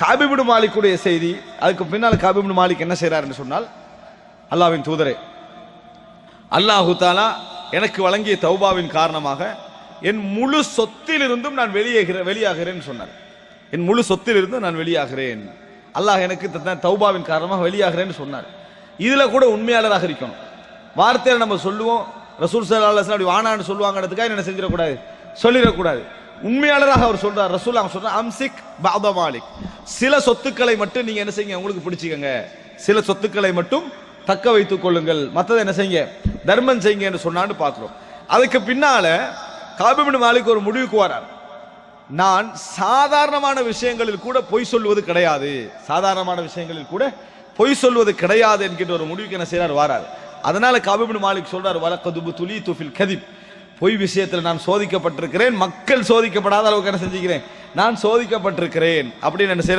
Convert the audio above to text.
காபிபிடு மாலிக்குடைய செய்தி அதுக்கு பின்னால் காபிபிடு மாலிக் என்ன செய்கிறாருன்னு சொன்னால் அல்லாவின் தூதரே அல்லாஹு தாலா எனக்கு வழங்கிய தௌபாவின் காரணமாக என் முழு சொத்திலிருந்தும் நான் வெளியேகிற வெளியாகிறேன் சொன்னார். என் முழு சொத்திலிருந்தும் நான் வெளியாகிறேன். அல்லாஹ் எனக்கு தௌபாவின் காரணமாக வெளியாகிறேன்னு சொன்னார். இதில் கூட உண்மையாளராக இருக்கணும். வார்த்தையில் நம்ம சொல்லுவோம் ரசூல் சல்லா அப்படி வானான்னு சொல்லுவாங்கிறதுக்காக என்ன செஞ்சிடக்கூடாது? சொல்லிடக்கூடாது. உண்மையாளராக அவர் சொல்றார் ரசூல் அவங்க சொல்றார் அம்சிக் பாபா மாலிக். சில சொத்துக்களை மட்டும் நீங்க என்ன செய்யுங்க உங்களுக்கு பிடிச்சிக்கங்க. சில சொத்துக்களை மட்டும் தக்க வைத்துக் கொள்ளுங்கள். மற்றதை என்ன செய்யுங்க தர்மம் செய்யுங்க என்று சொன்னான்னு பார்க்குறோம். அதுக்கு பின்னால காபிபின் மாலிக் ஒரு முடிவுக்கு வரார். நான் சாதாரணமான விஷயங்களில் கூட பொய் சொல்வது கிடையாது. சாதாரணமான விஷயங்களில் கூட பொய் சொல்வது கிடையாது என்கின்ற ஒரு முடிவுக்கு என்ன செய்யறார் வாரார். அதனால காபிபின் மாலிக் சொல்றார் வலக்கதுபு துலி துஃபில் கதிப். பொய் விஷயத்தில் நான் சோதிக்கப்பட்டிருக்கிறேன். மக்கள் சோதிக்கப்படாத அளவுக்கு என்ன செஞ்சுக்கிறேன்? நான் சோதிக்கப்பட்டிருக்கிறேன். அப்படின்னு என்ன செய்றார்?